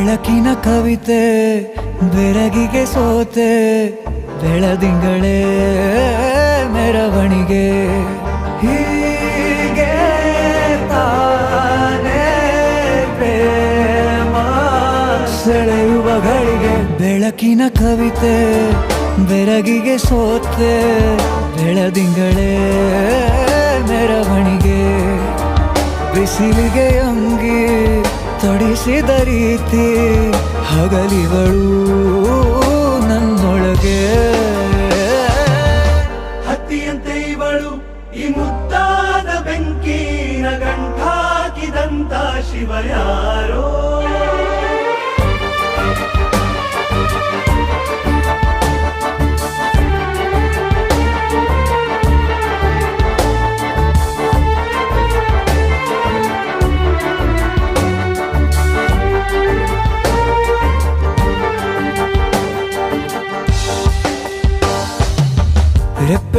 ಬೆಳಕಿನ ಕವಿತೆ, ಬೆರಗಿಗೆ ಸೋತೆ, ಬೆಳದಿಂಗಳೇ ಮೆರವಣಿಗೆ. ಹೀಗೆ ತಾನೇ ಪ್ರೇಮ ಬೆಳಕಿನ ಕವಿತೆ, ಬೆರಗಿಗೆ ಸೋತೆ, ಬೆಳದಿಂಗಳೇ ಮೆರವಣಿಗೆ. ಬಿಸಿಲಿಗೆ ಅಂಗಿ ತೊಡಿಸಿದ ರೀತಿ ಹಗಲಿಗಳು ನನ್ನೊಳಗೆ. ಹತ್ತಿಯಂತೆ ಇವಳು ಈ ಮುತ್ತಾದ ಬೆಂಕಿನ ಗಂಟಾಕಿದಂತ ಶಿವ ಯಾರೋ?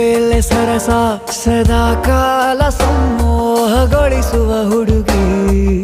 ರೆಪ್ಪೆಯಲ್ಲೇ ಸರಸ ಸದಾ ಕಾಲ ಸಂಮೋಹಗೊಳಿಸುವ ಹುಡುಗಿ.